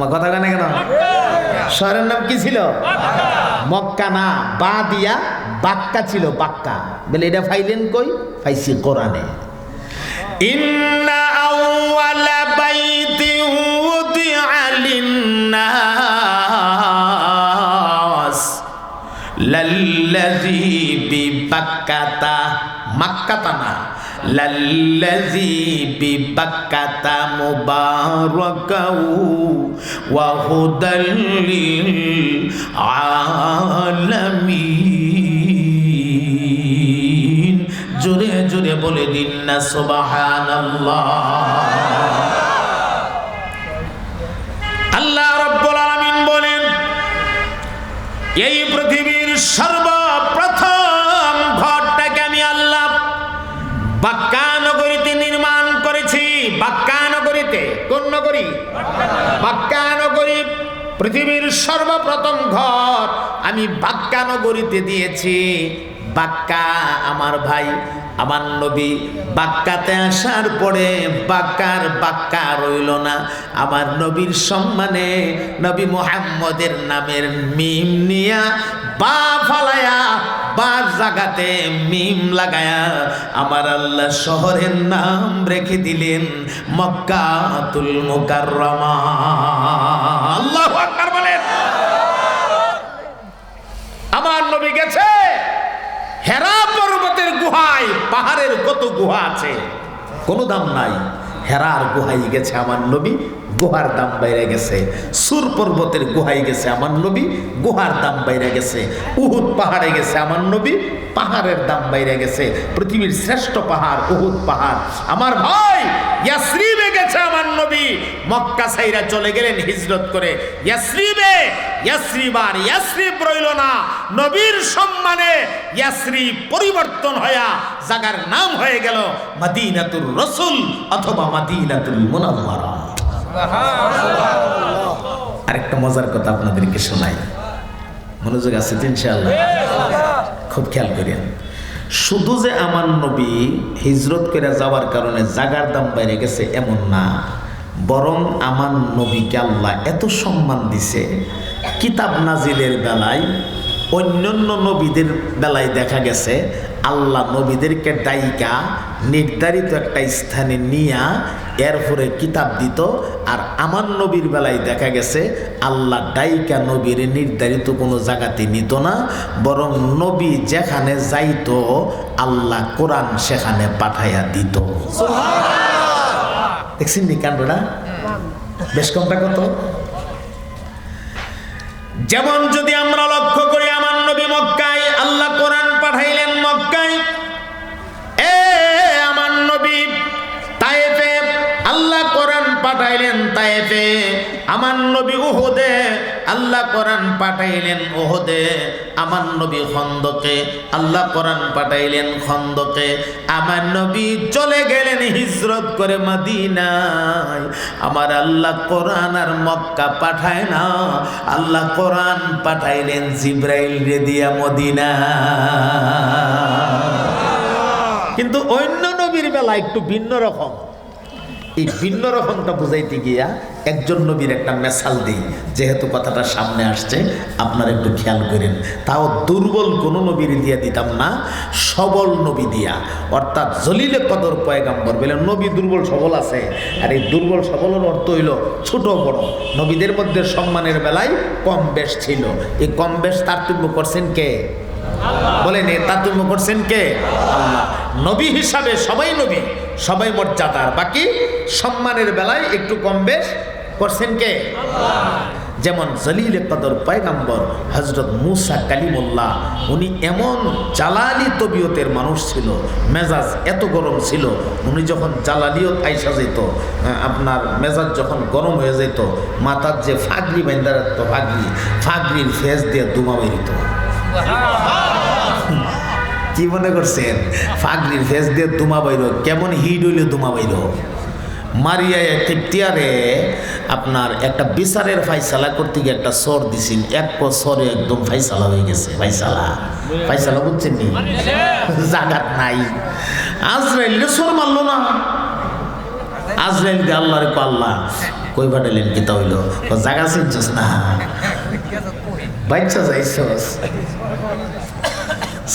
আমার কথা কেন কেন? শহরের নাম কি ছিল? মক্কা না বা দিয়া বাক্কা ছিল, বাক্কা। বলে এটা ফাইলেন কই? ফাইছি কোরআনে। ইন্না আউওয়ালা বাইতি উদিআ লিন্নাস। লাল্লাযী বিবাক্কাতা মাক্কাতা মুবারাকাউ ওয়া হুদাল লিল আলামিন জোরে জোরে বলে দিন না, সুবহানাল্লাহ। আল্লাহ রাব্বুল আলামিন বলেন, এই পৃথিবীর সর্বপ্রথম বাক্কা নগরীতে নির্মাণ করেছি। বাক্কা নগরীতে কোন নগরী? বাক্কা নগরী পৃথিবীর সর্বপ্রথম ঘর। আমি বাক্কা নগরীতে দিয়েছি। বাক্কা আমার ভাই আমার নবী বাক্কাতে আসার পরে বাক্কার বাক্কা রইল না। আমার নবীর সম্মানে নবী মোহাম্মদের নামের মিম নিয়া বা ফালায়া, বা জাগাতে মিম লাগায়া আমার আল্লাহ শহরের নাম রেখে দিলেন মক্কাতুল মুকাররমা। আল্লাহু আকবার বলেন। আমার নবী গেছে। হেরা পর্বতের গুহায়, পাহাড়ের কত গুহা আছে? কোনো দাম নাই। হেরার গুহাই গেছে আমার নবী, গুহার দাম বাইরে গেছে। সুর পর্বতের গুহাই গেছে আমার নবী, গুহার দাম বাইরে গেছে। উহুদ পাহাড়ে গেছে আমার নবী, পাহাড়ের দাম বাইরে গেছে। পৃথিবীর শ্রেষ্ঠ পাহাড়, উহুদ পাহাড়। আমার ভাই ইয়াসরিবে গেছে আমার নবী। মক্কা সাইরা চলে গেলেন হিজরত করে। ইয়াসরিবে, ইয়াসরিব আর ইয়াসরিব রইল না। নবীর সম্মানে ইয়াসরিব পরিবর্তন হয়া জাগার নাম হয়ে গেল মাদিনাতুর রসুল অথবা মাদিনাতুল মুনাওয়ারা। আরেকটা মজার কথা আপনাদেরকে শোনাই। মনোযোগ আছে ইনশাআল্লাহ? খুব খেয়াল করেন শুধু যে আমার নবী হিজরত করে যাওয়ার কারণে জাগার দাম বাইরে গেছে, এমন না। বরং আমার নবীকে আল্লাহ এত সম্মান দিছে, কিতাব নাজিলের বেলায়, অন্যান্য নবীদের বেলায় দেখা গেছে, আল্লাহ নবীদেরকে ডাইকা নির্ধারিত একটা স্থানে নিয়া এরপরে কিতাব দিত আর আমার নবীর বেলায় দেখা গেছে আল্লাহ ডাইকা নবীর নির্ধারিত কোনো জায়গাতে নিত না বরং নবী যেখানে যাইত আল্লাহ কোরআন সেখানে পাঠাইয়া দিত। দেখছেন নি কাণ্ডটা? বেশ কমটা কত? যেমন যদি আমরা লক্ষ্য করি আমার নবী মক্কায় আল্লাহ কোরআন পাঠাইলেন তায়েফে আমার নবী উহুদে আল্লাহ কোরআন পাঠাইলেন উহুদে। আমার নবী খন্দকে আল্লাহ কোরআন পাঠাইলেন খন্দকে। আমার নবী চলে গেলেন হিজরত করে মদিনায়। আমার আল্লাহ কোরআন আর মক্কা পাঠায় না। আল্লাহ কোরআন পাঠাইলেন জিব্রাইল রে দিয়া মদিনা। কিন্তু অন্য নবীর বেলা একটু ভিন্ন রকম। এই ভিন্ন রকমটা বুঝাইতে গিয়া একজন নবীর একটা মেসাল দিই। যেহেতু কথাটা সামনে আসছে আপনারা একটু খেয়াল করেন। তাও দুর্বল কোনো নবীর দিয়া দিতাম না সবল নবী দিয়া। অর্থাৎ জলিলে কদর পয়গাম্বর বলে নবী দুর্বল সবল আছে। আর এই দুর্বল সবলের অর্থ হইল ছোট বড়। নবীদের মধ্যে সম্মানের বেলায় কম বেশ ছিল। এই কম বেশ তারতম্য করছেন কে? বলেন এ তারতম্য করছেন কে? আল্লাহ। নবী হিসাবে সবাই নবী। সবাই মর্যাদার। বাকি সম্মানের বেলায় একটু কম বেশ করছেন কে? যেমন জলিল কদর পয়গাম্বর হজরত মুসা কালিমুল্লাহ, উনি এমন জালালি তবিয়তের মানুষ ছিল, মেজাজ এত গরম ছিল, উনি যখন জালালিয়ত আইসা যেত আপনার মেজাজ যখন গরম হয়ে যেত, মাথার যে ফাগরি বেন্দার তো ফাগরি ফাগরির ফেস দিয়ে দুমা বেরিত কি মনে করছেন? ফাগরির ফেস দিয়ে দুমা বাইর, কেমন হিট হইলে দুমা বাইর? মারিয়া তৃপ্তিয়ারে আপনার একটা বিচারের ফাইসালা করতে গিয়ে একটা সর দিছিল এক সরে একদম ফাইসালা হয়ে গেছে, ফাইসালা। ফাইসালা বুঝছেন নি? জাগাত নাই। আজরাইলে সর মারলো না। আজরাইল দিয়ে আল্লাহরে আল্লাহ। কই পাঠাইলেন কি তা হইল? জাগা চিনছস না? বাচ্চা যাইছস।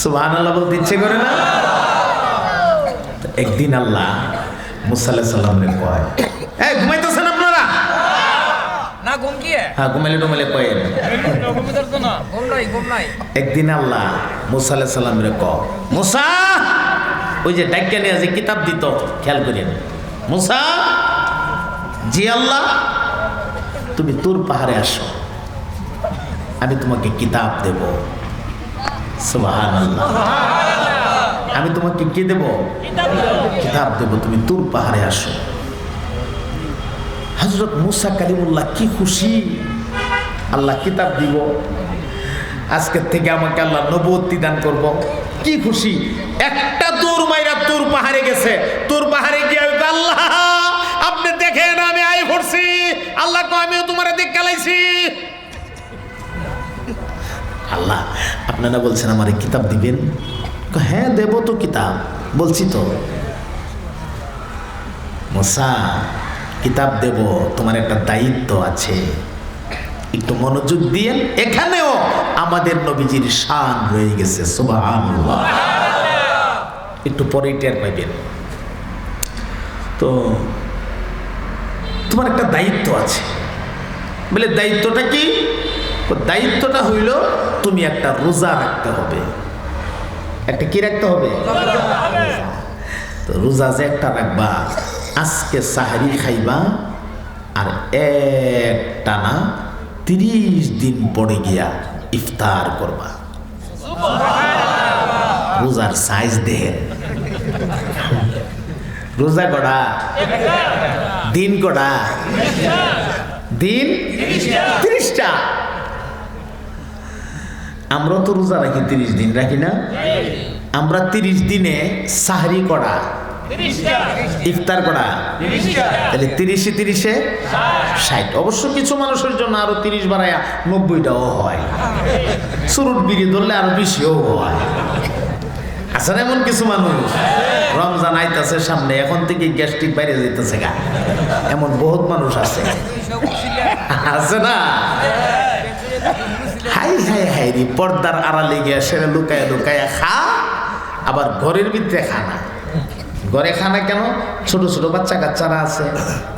সুবহান আল্লাহ বলতে ইচ্ছে করে না? একদিন আল্লাহ মুসাল্লাহ সাল্লামরে কয় এই ঘুমাইতেছেন আপনারা? না ঘুম কি? হ্যাঁ ঘুমাইলে টুমাইলে নাই একদিন আল্লাহ ক মুসা ওই যে ডাক্কা নিয়ে যে কিতাব দিত খেয়াল করেন। মুসা জি আল্লাহ তুমি তোর পাহাড়ে আসো। আমি তোমাকে কিতাব দেব। আমি তোমাকে কি দেব? কিতাব দেব। তুমি তুর পাহাড়ে আসো। হজরত মুসা কালিমুল্লাহ কি খুশি? আল্লাহ কিতাব দিব। আজকের থেকে আমাকে আল্লাহ নবতী দান করব। কি খুশি? একটা তোর মাইরা তোর পাহাড়ে গেছে। তোর পাহাড়ে গিয়ে আমি আল্লাহ আপনি দেখেন আমি আই পড়ছি আল্লাহ আমিও তোমার দিক কালাইছি। আল্লাহ, আপনারা বলছেন, আমার কিতাব দিবেন? হ্যাঁ দেব তো কিতাব। বলছি তো মশা কিতাব দেব, তোমার একটা দায়িত্ব আছে। একটু মনোযোগ দিয়ে এখানেও আমাদের নবীজির শান রয়ে গেছে একটু পরে টের পাইবেন। তো, তোমার একটা দায়িত্ব আছে। বলে, দায়িত্বটা কি? দায়িত্বটা হইল তুমি একটা রোজা রাখতে হবে। একটা কি রাখতে হবে? রোজা যে একটা রাখবা, আজকে সাহারি খাইবা আর এক টানা তিরিশ দিন পরে গিয়া ইফতার করবা। রোজার সাইজ দেখেন। রোজা কটা দিন কটা দিন তিরিশটা। আমরা তো রোজা রাখি তিরিশ দিন, রাখি না? আমরা তিরিশ দিনে সাহারি করা। ইফতার করা। তাহলে তিরিশে তিরিশে ষাট। অবশ্য কিছু মানুষের জন্য আরও তিরিশ বাড়ায় নব্বইটাও হয়। সুরুট বিড়ি ধরলে আরও বেশিও হয়। আছে না এমন কিছু মানুষ রমজান আইতাছে সামনে, এখন থেকে গ্যাস্ট্রিক বাইরে যেতেছে গা। এমন বহুত মানুষ আছে। আছে না? হাই হাই হাই রে, পর্দার আড়ালে গিয়া সেটা লুকায় লুকায় খা, আবার ঘরের ভিতরে খানা ঘরে খানা কেন? ছোট ছোট বাচ্চা কাচ্চারা আছে,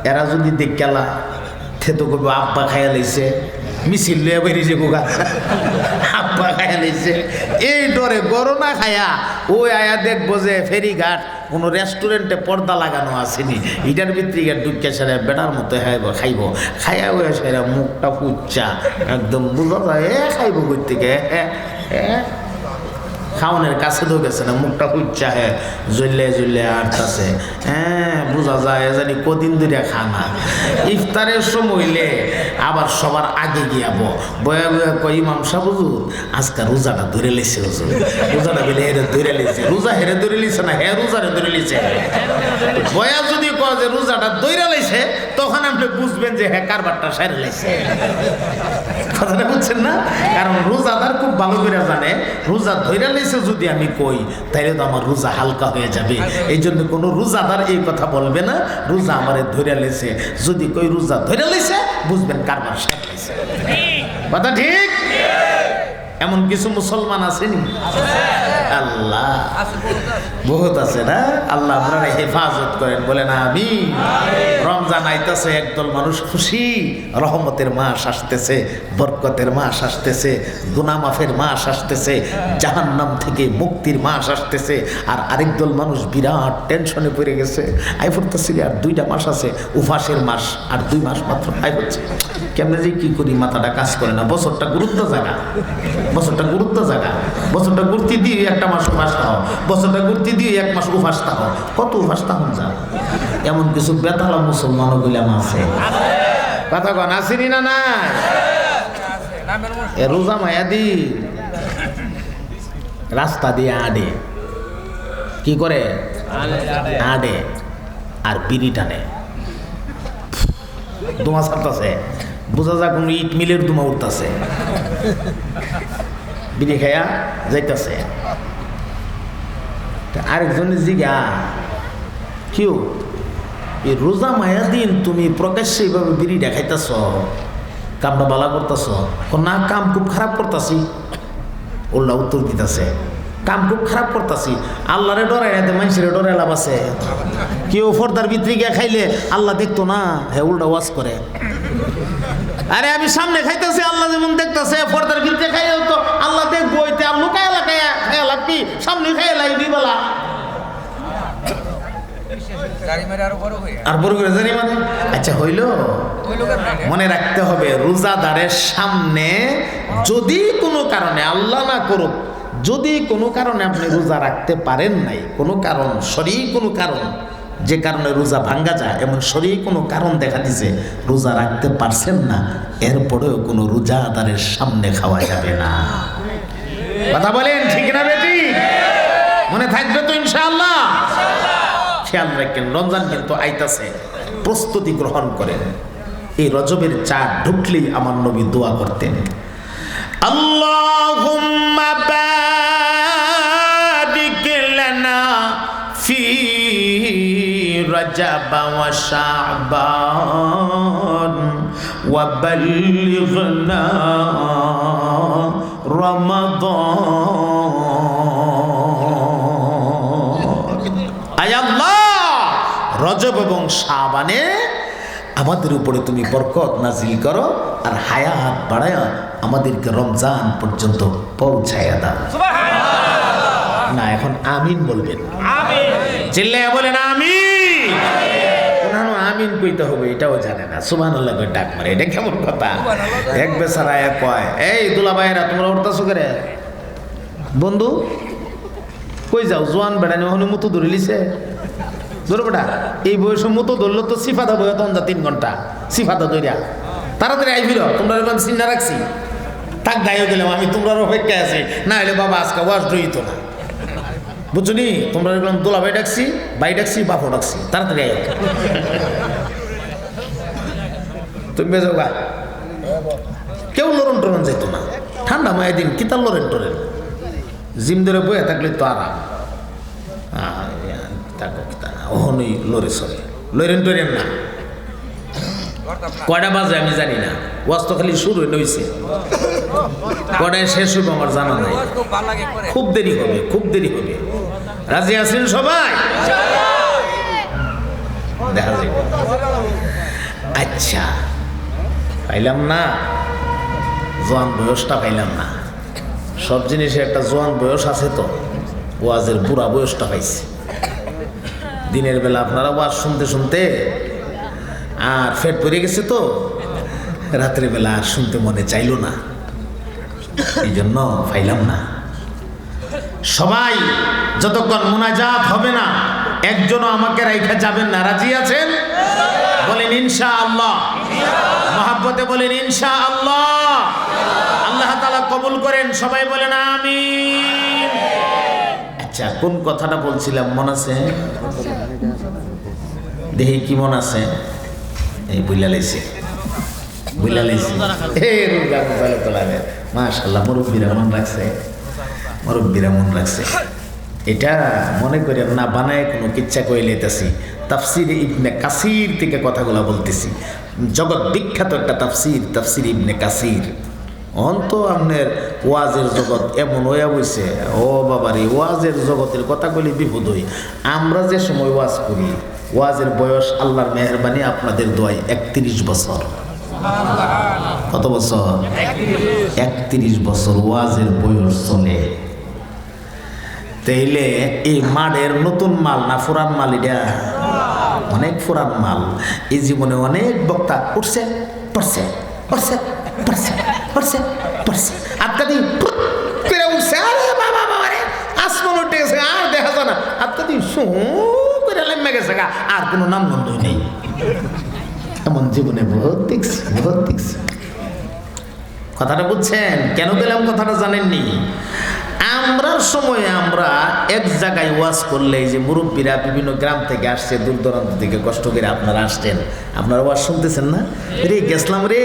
এরা যদি দেখ গেলা থেতো করব আব্বা খাইয়া লাইছে, মিছিল লইয়া বেরিয়েছে গোগা আব্বা খাইয়া লাইছে, এই ডরে গরো না খায়া, ওই আয়া দেখব যে ফেরিঘাট কোনো রেস্টুরেন্টে পর্দা লাগানো আসেনি। এটার ভিতরে গিয়ে ঢুকে সেরা বেটার মতো খাইব খাইব। খাইয়া হয়ে সেরা মুখটা ফুচ্ছা একদম বুঝা যায় এ খাইব কই থেকে? হ্যাঁ খাওনের কাছে তো না, মুখটা কুচ্চা হে জ্বললে জ্বললে আটতাছে হ্যাঁ বোঝা যায় জানি কদিন ধরে খানা। ইফতারের সময়লে আবার সবার আগে গিয়াব বয়া বয়া কই ইমাম সাহেব হুজুর, আজকে রোজাটা ধরে লেছে হুজুর। রোজাটা বলে হেরে ধরে লেছে। রোজা হেরে ধরে লিছে না, হে রোজারে ধরে লিছে। বয়া যদি কয় যে রোজাটা দৈরা লাইছে তখন আপনি বুঝবেন যে হ্যাঁ কারবারটা সাইরে লাইছে কথাটা বুঝছেন না? কারণ রোজাদার খুব ভালো করে জানে, রোজা ধৈরা নিয়েছে যদি আমি কই, তাইলে তো আমার রোজা হালকা হয়ে যাবে। এই জন্য কোনো রোজাদার এই কথা বলবে না, রোজা আমার ধৈরা নিয়েছে যদি কই রোজা ধৈরা নিয়েছে বুঝবেন কারবার লাইছে কথা ঠিক? এমন কিছু মুসলমান আসেনি আল্লাহ। বহুত আছে। না? আল্লাহ আপনারা হেফাজত করেন বলেন আমি রমজান আইতাছে একদল মানুষ খুশি। রহমতের মাস আসতেছে বরকতের মাস আসতেছে গুনামাফের মাস আসতেছে জাহান্নাম থেকে মুক্তির মাস আসতেছে আর আরেক দল মানুষ বিরাট টেনশনে পড়ে গেছে। আই পড়তেছি আর দুইটা মাস আছে উপাসের মাস আর দুই মাস মাত্র আই হচ্ছে। কেমনে যে কি করি, মাথাটা কাজ করে না। বছরটা গুরুত্ব জায়গা। বছরটা গুরুত্ব জায়গা। বছরটা ঘুরতে দিয়ে একটা মাস উপাস থাও বছরটা ঘুরতে দিয়ে এক মাস উপাস থাও কত উপাস থাকুন যা। এমন কিছু বেতালা মুসলমান গুলাম আছে। কথা কন আসিনি না না রোজা মায়াদি। রাস্তা দিয়ে আডে। কি করে? আডে। আর বিড়ি টানে। দোমা ছাড়তাছে। বোঝা যা কোনো ইট মিলের দোমা উঠতাছে। বিড়ি খাইয়া যাইতাছে। আরেকজন জিগা কিউ এই রোজা মায়া দিন তুমি প্রকাশ্যে এইভাবে বিড়ি দেখাইতেছ, কামটা বালা করতেছ না কাম খুব খারাপ করতেছি। ওল্লা উত্তর দিতেছে। কাম খুব খারাপ করতেছি। আল্লাহরে ডরাই না মানুষের ডরাই লাভ আছে। কেউ ফর্দার ভিতরে গিয়া খাইলে আল্লাহ দেখতো না হ্যাঁ উল্টা ওয়াজ করে। আরে আমি সামনে খাইতেছি, আল্লাহ যেমন দেখতেছে পর্দার ভিতরে খাইও তো আল্লাহ দেখব এতে আর লুকায় সামনে খাই লাগবি বলা। আরও মানে? আচ্ছা মনে রাখতে হবে, রোজাদারের সামনে যদি কোনো কারণে আল্লাহ না করুক যদি কোনো কারণে আপনি রোজা রাখতে পারেন নাই, কোনো কারণ সরি কোনো কারণ, যে কারণে রোজা ভাঙ্গা যায়, এমন সরি কোনো কারণ দেখা দিছে, রোজা রাখতে পারছেন না, এরপরেও কোনো রোজাদারের সামনে খাওয়া যাবে না। কথা বলেন ঠিক না বেটি? মনে থাকবে তো ইনশাআল্লাহ। খেয়াল রাখেন, রমজান কিন্তু আইতাছে, প্রস্তুতি গ্রহণ করেন। এই রজবের চা ঢুকলেই আমার নবী দোয়া করতেন। আল্লাহুম্মা রজব ওয়া শাবান ওয়া বাল্লিগনা রমাদান আয় রজব এবং শাবানে আমাদের উপরে তুমি বরকত নাজিল করো আর হায়াত বাড়ায় আমাদেরকে রমজান পর্যন্ত পৌঁছায়া দাও। না এখন আমিন বলবেন। চিল্লাইয়া বলেন আমিন। ওনারও আমিন কইতে হবে এটাও জানে না। সুবান আল্লাহ ডাক মারে এটা কেমন কথা? এক এক কয় এই দুলা ভাইয়েরা তোমরা উঠতেছো করে? বন্ধু কই যাও? জোয়ান বেড়ানি ওখানে মতো ধরে লিছে। ধরো বেটা এই বয়সে মতো ধরলো তো সিফাদা বয়ে তখন যা তিন ঘণ্টা সিফাদা ধরিয়া তাড়াতাড়ি আইবিল তোমরা এরকম চিন্তা রাখছি। তাক গাইও দিলাম আমি তোমরা অপেক্ষায় আছি। না হলে বাবা আজকে ওয়াশ রইত না। বুঝছ নি তোমরা এরকম দোলা ভাই ডাকছি বাই ডাকছি, বাপও ডাকছি, তাড়াতাড়ি আইও তুমি বেজো গা। কেউ লড়ন টরন যেত না। ঠান্ডা মায়ের দিন কিতা লরেন টরেন জিম ধরে বয়ে থাকলে তো আরাম। লড়ে সরে লড়েন টরেন না। কয়টা বাজে আমি জানি না। ওয়াজ খালি শুরু হয়েছে কয়টায় শেষ হবে আমার জানা নাই। খুব দেরি হবে, খুব দেরি হবে। রাজি আছেন সবাই? দেখা যাবে আচ্ছা পাইলাম না। জোয়ান বয়সটা পাইলাম না। সব জিনিসে একটা জোয়ান বয়স আছে তো, ওয়াজের বুড়া বয়সটা পাইছে। দিনের বেলা আপনারা ওয়াজ শুনতে শুনতে আর ফেট পড়ে গেছে তো রাত্রে বেলা আর শুনতে মনে চাইল না। এই জন্য পাইলাম না। সবাই, যতক্ষণ মোনাজাত হবে না, একজনও আমাকে রাইখা যাবেন না। রাজি আছেন? বলেন ইনশা আল্লাহ মহাব্বতে বলেন ইনশা আল্লাহ আল্লাহ তালা কবুল করেন, সবাই বলেন আমি আচ্ছা কোন কথাটা বলছিলাম? মন আছে? দেহি কি মন আছে? এই বুইলা রাখছে। এটা মনে করি না, বানায় কোনো কিচ্ছা করে লেতেছি তাফসির ইবনে কাসির থেকে কথাগুলো বলতেছি। জগৎ বিখ্যাত একটা তাফসির তাফসির ইবনে কাসির। অন্ত আপনার ওয়াজের জগৎ এমন হইয়া বইছে, ও বাবারে, ওয়াজের জগতের কথাগুলি বিপদ হই। আমরা যে সময় ওয়াজ করি, ওয়াজের বয়স আল্লাহর মেহরবানি আপনাদের দোয়াই একত্রিশ বছর। কত বছর? একত্রিশ বছর ওয়াজের বয়স চলে তাইলে এই মাঠের নতুন মাল না ফুরান মাল এটা? অনেক ফুরান মাল। এই জীবনে অনেক বক্তা উঠছে, পড়ছে পড়ছে পড়ছে পড়ছে পড়ছে। দিন করে উঠছে। আরে বাবা বাবা রে, আসমান উঠে গেছে, আর দেখা যায় না। দিন শু করে লেমে গেছে আর কোনো নাম গন্ধই নেই। এমন জীবনে বহুত দেখছি দেখছি কথাটা বুঝছেন? কেন পেলাম? কথাটা জানেননি। আমরার সময় আমরা এক জায়গায় ওয়াজ করলে যে মুরব্বীরা বিভিন্ন গ্রাম থেকে আসছে, দূর দূরান্ত থেকে কষ্ট করে আপনারা আসছেন। আপনারা ওয়াজ শুনতেছেন না? রে গেছলাম রে।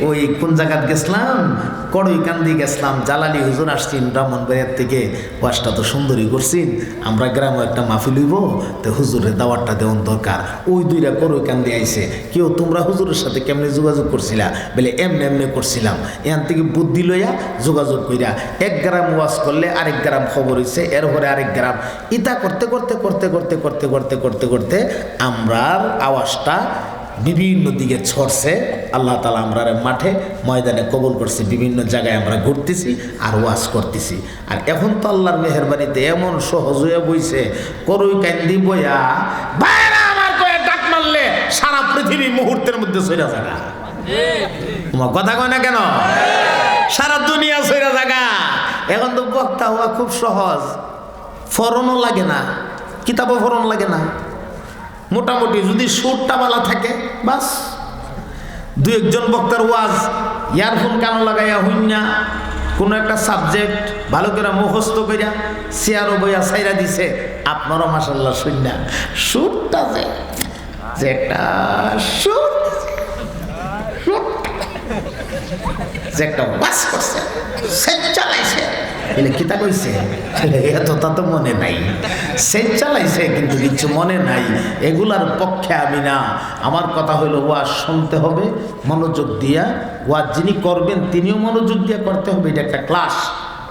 ওই কোন জায়গাত গেছলাম কড়ই কান্দি গেছলাম জালালি হুজুর আসছেন ব্রাহ্মণবাড়িয়ার থেকে। ওয়াজটা তো সুন্দরই করছেন। আমরা গ্রামে একটা মাহফিল হইব, তো হুজুরের দাওয়াতটা দেওয়ার দরকার। ওই দুইটা কড়ই কান্দি আইছে। কেউ তোমরা হুজুরের সাথে কেমনে যোগাযোগ করছিলা? বলে, এমনি এমনি করছিলাম। এখান থেকে বুদ্ধি লইয়া যোগাযোগ কইরা এক গ্রাম ওয়াজ করলে আরেক গ্রাম খবর হইছে এরপরে আরেক গ্রাম। ইতা করতে করতে করতে করতে করতে করতে করতে করতে আমরার আওয়াজটা বিভিন্ন দিকে ছড়ছে। আল্লাহ তালা আমরা মাঠে ময়দানে কবুল করছি বিভিন্ন জায়গায় আমরা ঘুরতেছি আর ওয়াজ করতেছি। আর এখন তো আল্লাহর মেহরবানিতে এমন সহজ হয়ে বইছে করুই কান্দি বইয়া বাইরে আমার কয়ে ডাক মারলে সারা পৃথিবী মুহূর্তের মধ্যে সইরা জায়গা তোমার কথা কয় না কেন? সারা দুনিয়া সইরা জায়গা এখন তো বক্তা হওয়া খুব সহজ। ফরনও লাগে না, কিতাবও ফরন লাগে না। মোটামুটি যদি সুরটা বালা থাকে, বাস। দু একজন বক্তার ওয়াজ, ইয়ারফোন কানো লাগাইয়া হইনা কোনো একটা সাবজেক্ট ভালো করে মুখস্থ কইরা চেয়ারও বইয়া সাইরা দিছে। আপনারও মাসাল্লাহ শুননা সুরটা যে একটা সুর যে একটা বাস করছে, সে চালাইছে। এলে কিতা কইছে? এত তা মনে নাই। সে চালাইছে, কিন্তু কিছু মনে নাই। এগুলার পক্ষে আমি না। আমার কথা হইল ওয়াজ শুনতে হবে, মনোযোগ দিয়া। ওয়াজ যিনি করবেন, তিনিও মনোযোগ দিয়ে করতে হবে। এটা একটা ক্লাস।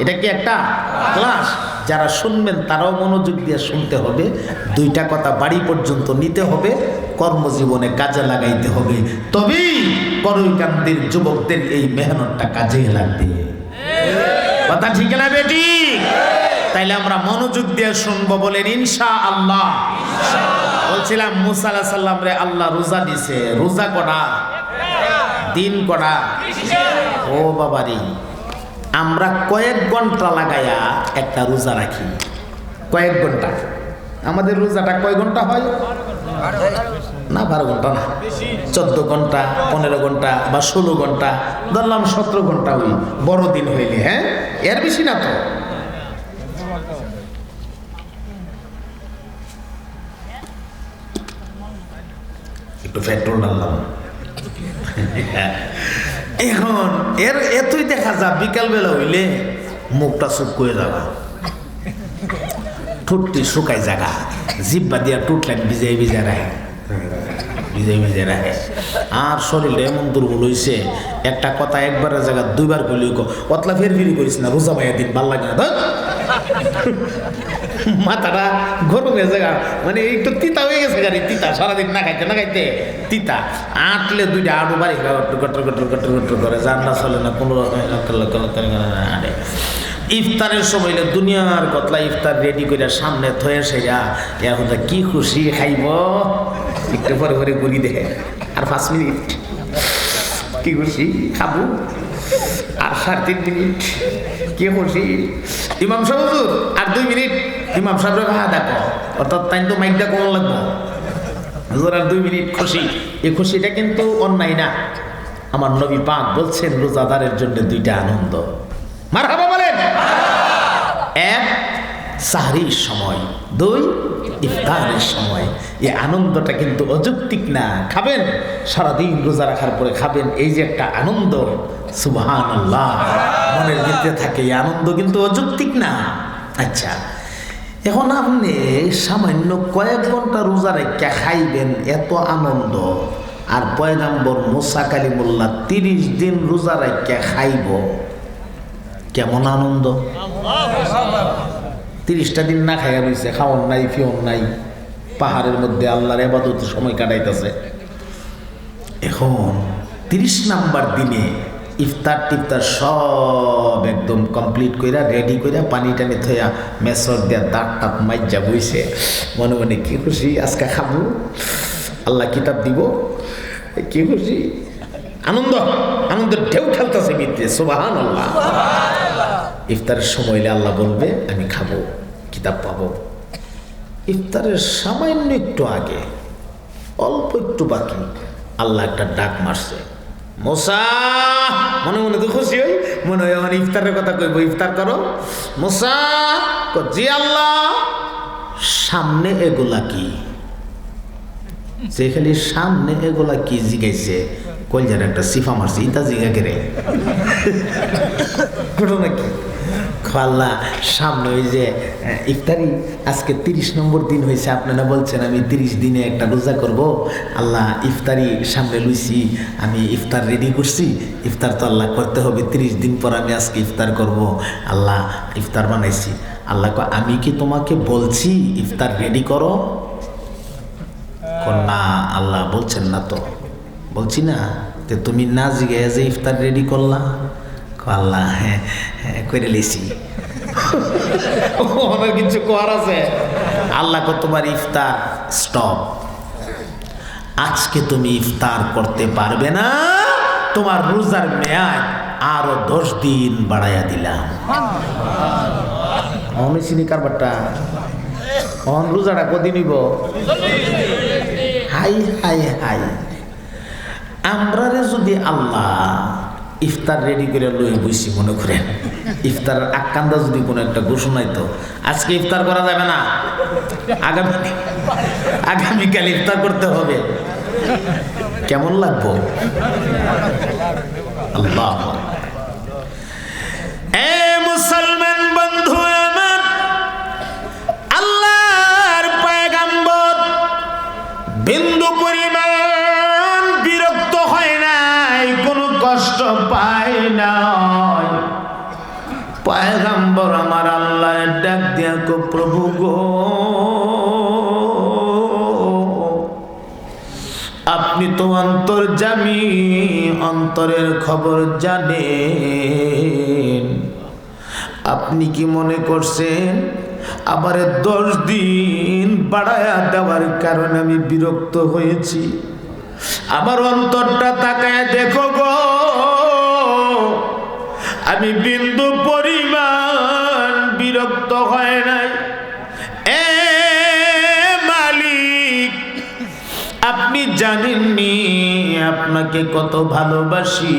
এটা কি একটা? ক্লাস। যারা শুনবেন, তারাও মনোযোগ দিয়ে শুনতে হবে। দুইটা কথা বাড়ি পর্যন্ত নিতে হবে। কর্মজীবনে কাজে লাগাইতে হবে। তবেই করৈকান্দির যুবকদের এই মেহনতটা কাজে লাগবে। কথা ঠিক না বেটি তাইলে আমরা মনোযোগ দিয়ে শুনব বলেন ইনশা আল্লাহ বলছিলাম, মুসা আলাহ সাল্লাম রে, আল্লাহ রোজা দিছে। রোজা করা দিন করা ও বাবারি, আমরা কয়েক ঘণ্টা লাগাইয়া একটা রোজা রাখি। কয়েক ঘণ্টা। আমাদের রোজাটা কয় ঘণ্টা হয়? না, বারো ঘণ্টা না। চোদ্দ ঘণ্টা, পনেরো ঘণ্টা বা ষোলো ঘণ্টা, ধরলাম সতেরো ঘণ্টা হই বড় দিন হইলে হ্যাঁ? এর বেশি না তো। একটু পেট্রোল ডাললাম এখন এর, এতই দেখা যা বিকালবেলা হইলে মুখটা চুপ করে যাবা ঠোঁটটি শুকাই জাগা। জিব্বা দিয়া টুটলেন ভিজাই ভিজা রাখে। ভিজাই ভিজা রাখে। আর শরীরটা এমন দুর্বল হইছে, একটা কথা একবারের জায়গা দুইবার করলেই কো, অতলা ফের ফিরি করিস না, রোজা ভাইয়া দিন, ভালো লাগে না। মাথাটা গরম হয়ে জায়গা মানে একটু তিতা হয়ে গেছে গাড়ি, তিতা, সারাদিন না খাইতে না খাইতে, তিতা। আটলে দুইটা আটু বাড়ি গটর গটর গটর গটর গটর করে রান্না চলে না, কোনো আরে ইফতারের সময় দুনিয়ার কতলা ইফতার রেডি করে সামনে থয়ে সেরা। এখন কি খুশি খাইব? একটু পরে পরে ঘুরি দেখে আর পাঁচ মিনিট। কি খুশি? খাব। আর সাড়ে তিন মিনিট। কি খুশি? ইমাম সাহেব আর দুই মিনিট। ইমাম সাহেবের ভাড়া দেখো, অর্থাৎ তাই তো মাইকটা কম লাগবো। আর দুই মিনিট খুশি। এই খুশিটা কিন্তু অন্যায় না। আমার নবী পাক বলছেন, রোজাদারের জন্য দুইটা আনন্দ। মার এক, সাহরির সময়। দুই, ইফতারের সময়। এই আনন্দটা কিন্তু অযৌক্তিক না। খাবেন, সারাদিন রোজা রাখার পরে খাবেন, এই যে একটা আনন্দ সুবহান আল্লাহ মনের ভিতরে থাকে, এই আনন্দ কিন্তু অযৌক্তিক না। আচ্ছা এখন আপনি সামান্য কয়েক ঘণ্টা রোজা রেখে খাইবেন, এত আনন্দ। আর পয়গাম্বর মোসা কালিমুল্লাহ তিরিশ দিন রোজা রেখে খাইব। কেমন আনন্দ? তিরিশটা দিন না খাইয়া রয়েছে খাওয়ার নাই ফিওর নাই। পাহাড়ের মধ্যে আল্লাহর এবাদত সময় কাটাইতেছে। এখন তিরিশ নাম্বার দিনে ইফতার টিফতার সব একদম কমপ্লিট কইরা, রেডি কইরা পানি টানি থইয়া মেসর দিয়া দাঁত টাপ মাইজা বইছে। মনে মনে কি খুশি, আজকে খাব? আল্লাহ কিতাব দিব? কি খুশি? আনন্দ, আনন্দের ঢেউ খেলতেছে ভিতরে সুবাহান আল্লাহ ইফতারের সময় হলে আল্লাহ বলবে, আমি খাব, কিতাব পাবো। ইফতারের সামান্য একটু আগে, অল্প একটু বাকি, আল্লাহ একটা ডাক মারছে। মোসা, মনে মনে তো খুশি হই, মনে হয় আমার ইফতারের কথা কইব, ইফতার করো। মোসা জি আল্লাহ, সামনে এগুলা কি? যে খালি সামনে এগুলা কি জিগাইছে কলজার একটা সিফা মারছে, ইতা জিগা কেরে? ঘটনা কি? খাল্লা সামনে ওই যে ইফতারি, আজকে তিরিশ নম্বর দিন হয়েছে, আপনারা বলছেন আমি তিরিশ দিনে একটা রোজা করব। আল্লাহ ইফতারি সামনে লুইছি, আমি ইফতার রেডি করছি, ইফতার তো আল্লাহ করতে হবে, তিরিশ দিন পর আমি আজকে ইফতার করব। আল্লাহ ইফতার বানাইছি। আল্লাহ আমি কি তোমাকে বলছি, ইফতার রেডি করো? না, আল্লাহ বলছেন না তো। বলছি না যে তুমি না জিগে যে ইফতার রেডি করলা। আল্লাহ হ্যাঁ হ্যাঁ করে লেছি। অনেক কিছু কর আছে। আল্লাহ তোমার ইফতার স্টপ আজকে তুমি ইফতার করতে পারবে না, তোমার রোজার মেয়াদ আরও দশ দিন বাড়াইয়া দিলাম। অমি চিনি কারবারটা, অন রোজাটা কদিন নিব হাই হাই হাই। আমরারে যদি আল্লাহ ইফতার রেডি করে লই বইছি, মনে করেন। ইফতার আকান্দা যদি কোনো একটা ঘোষণাই তো আজকে ইফতার করা যাবে না। আগামী আগামীকাল ইফতার করতে হবে। কেমন লাগবো? আল্লাহ। মুসলমান বন্ধু আমার, আল্লাহর পয়গাম্বর, বিন্দু পরিমাণ নাই। পয়গাম্বর আমার আল্লাহ ডাক দিয়া গো প্রভু গো, আপনি তো অন্তর জামি, অন্তরের খবর জানেন। আপনি কি মনে করছেন আবার দশ দিন বাড়ায়া দেওয়ার কারণে আমি বিরক্ত হয়েছি? আমার অন্তরটা তাকায় দেখো আমি বিন্দু পরিমাণ বিরক্ত হয় নাই। এ মালিক, আপনি জানেননি আপনাকে কত ভালোবাসি।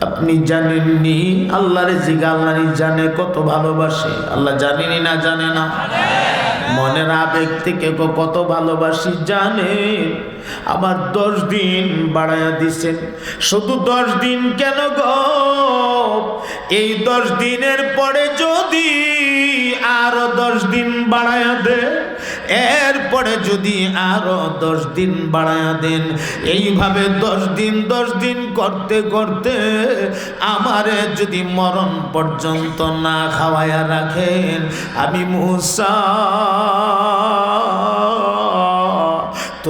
আপনি জানেননি আল্লাহরে জিগা আল্লাহরই জানে কত ভালোবাসে। আল্লাহ জানেনি না জানে না। মনের আবেগ থেকে কত ভালোবাসি জানে। আবার দশ দিন বাড়াইয়া দিছেন। শুধু দশ দিন কেন গো? এই দশ দিনের পরে যদি আরও দশ দিন বাড়ায় দে এরপরে যদি আরও দশ দিন বাড়ায় দেন, এইভাবে দশ দিন দশ দিন করতে করতে আমারে যদি মরণ পর্যন্ত না খাওয়াইয়া রাখেন, আমি মুসা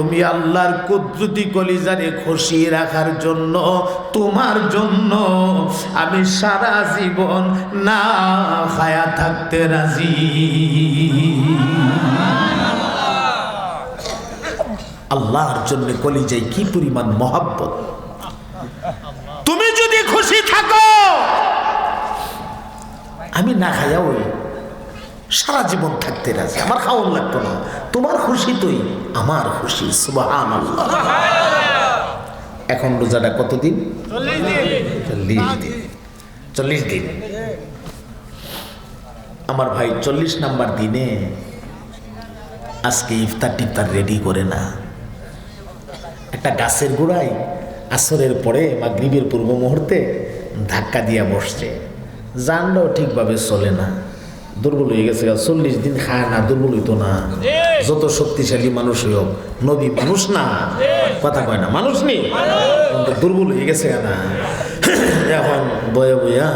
তুমি আল্লাহর কুদরতি কলিজারে খুশি রাখার জন্য, তোমার জন্য আমি সারা জীবন না খায়া থাকতে রাজি। আল্লাহর জন্য কলিজায় কি পরিমাণ মহাব্বত? তুমি যদি খুশি থাকো, আমি না খাইয়া ওই সারা জীবন থাকতে রাজি। আমার খাওয়ান লাগতো না। তোমার খুশি তুই, আমার খুশি এখন রোজাটা কতদিন? চল্লিশ দিন। চল্লিশ দিন। আমার ভাই চল্লিশ নাম্বার দিনে আজকে ইফতার টিফতার রেডি করে না। একটা গাছের গোড়ায় আসরের পরে মাগরিবের পূর্ব মুহূর্তে ধাক্কা দিয়া বসছে। জানলেও ঠিকভাবে চলে না। দুর্বল হয়ে গেছে চল্লিশ দিন খায় না দুর্বল হইতো না। যত শক্তিশালী মানুষ হোক নবী মানুষ না। কথা কয় না মানুষ নেই কিন্তু দুর্বল হয়ে গেছে না। এখন বয়ে বইয়া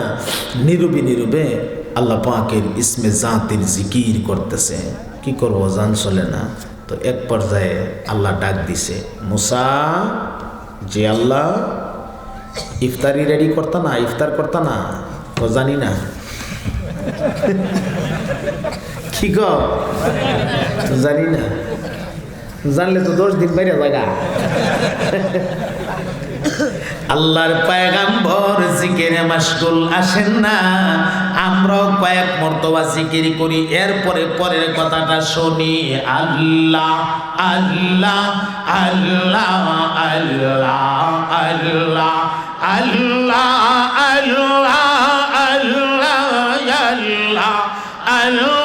নীরবে নীরবে আল্লাহ পাকের ইসমে জাতির জিকির করতেছে। কি করব জান চলে না। তো এক পর্যায়ে আল্লাহ ডাক দিছে মুসা যে আল্লাহ ইফতারি রেডি করতা না ইফতার করতা না? তো জানি না। কি জানি না জানলে তো দশ দিন বাইরে জায়গা আল্লাহর পায়গাম্বর জিকিরে মাশগুল আসেন না আমরাও কয়েক মর্তবা জিকির করি এরপরে পরের কথাটা শুনি আল্লাহ আল্লাহ আল্লাহ আল্লাহ আল্লাহ আল্লাহ আল্লাহ আল্লাহ আল্লাহ আল্লাহ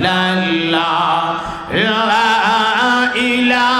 illallah la ilaha